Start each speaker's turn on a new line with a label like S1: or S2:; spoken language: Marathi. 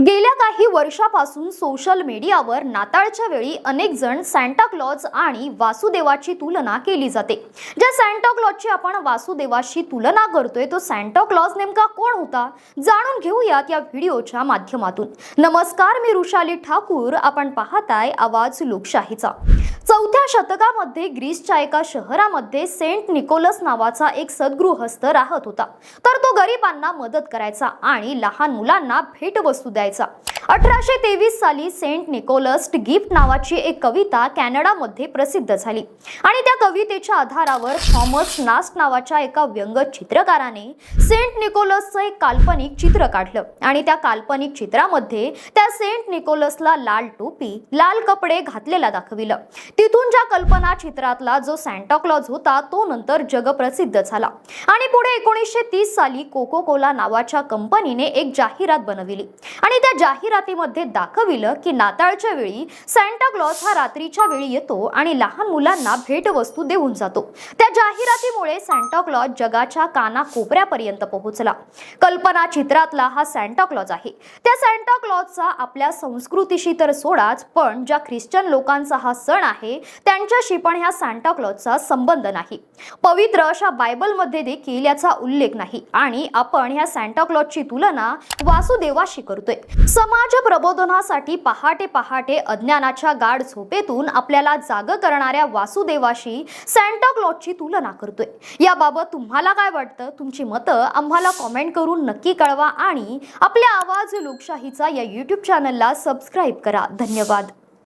S1: गेल्या काही वर्षापासून सोशल मीडियावर नाताळच्या वेळी अनेक जण सँटा क्लॉज आणि वासुदेवाची तुलना केली जाते. ज्या सँटा क्लॉजची आपण वासुदेवाशी तुलना करतोय तो सँटा क्लॉज नेमका कोण होता? जाणून घेऊयात या व्हिडिओच्या माध्यमातून. नमस्कार मी रुशाली ठाकूर. आपण पाहताय आवाज लोकशाहीचा. चौथ्या शतकामध्ये ग्रीसच्या एका शहरामध्ये सेंट निकोलस नावाचा एक सद्गृहस्थ राहत होता. तर तो गरिबांना मदत करायचा आणि लहान मुलांना भेटवस्तू द्यायचा. अठराशे तेवीस साली सेंट निकोलस गिफ्ट नावाची एक कविता कॅनडामध्ये प्रसिद्ध झाली. आणि त्या कवितेच्या आधारावर थॉमस नास्ट नावाच्या एका व्यंगचित्रकाराने सेंट निकोलसचं एक काल्पनिक चित्र काढलं. आणि त्या काल्पनिक चित्रामध्ये त्या सेंट निकोलसला लाल टोपी लाल कपडे घातलेला दाखविलं. तिथून ज्या कल्पना चित्रातला जो सॅन्टा होता तो नंतर जगप्रसिद्ध झाला. आणि पुढे एकोणीसशे तीस साली कोको कोला नावाच्या कंपनीने एक जाहिरात बनविली. आणि त्या जाहिरातीमध्ये दाखविलं की नाताळच्या वेळी सॅन्टा हा रात्रीच्या वेळी येतो आणि लहान मुलांना भेटवस्तू देऊन जातो. त्या जाहिरातीमुळे सॅन्टा जगाच्या कानाकोपऱ्यापर्यंत पोहोचला. कल्पना चित्रातला हा सॅन्टा आहे. त्या सॅन्टा आपल्या संस्कृतीशी तर सोडाच पण ज्या ख्रिश्चन लोकांचा हा सण आहे त्यांच्याशी पण ह्या सॅन्टा संबंध नाही. पवित्र अशा बायबलमध्ये देखील याचा उल्लेख नाही आणि आपण ह्या सॅन्टा तुलना वासुदेवाशी करतोय. समाज प्रबोधनासाठी पहाटे पहाटे अज्ञानाच्या गाढ झोपेतून आपल्याला जाग करणाऱ्या वासुदेवाशी सँटाक्लॉजची तुलना करतोय. याबाबत तुम्हाला काय वाटतं? तुमची मतं आम्हाला कॉमेंट करून नक्की कळवा आणि आपल्या आवाज लोकशाहीचा या यूट्यूब चॅनलला सबस्क्राईब करा. धन्यवाद.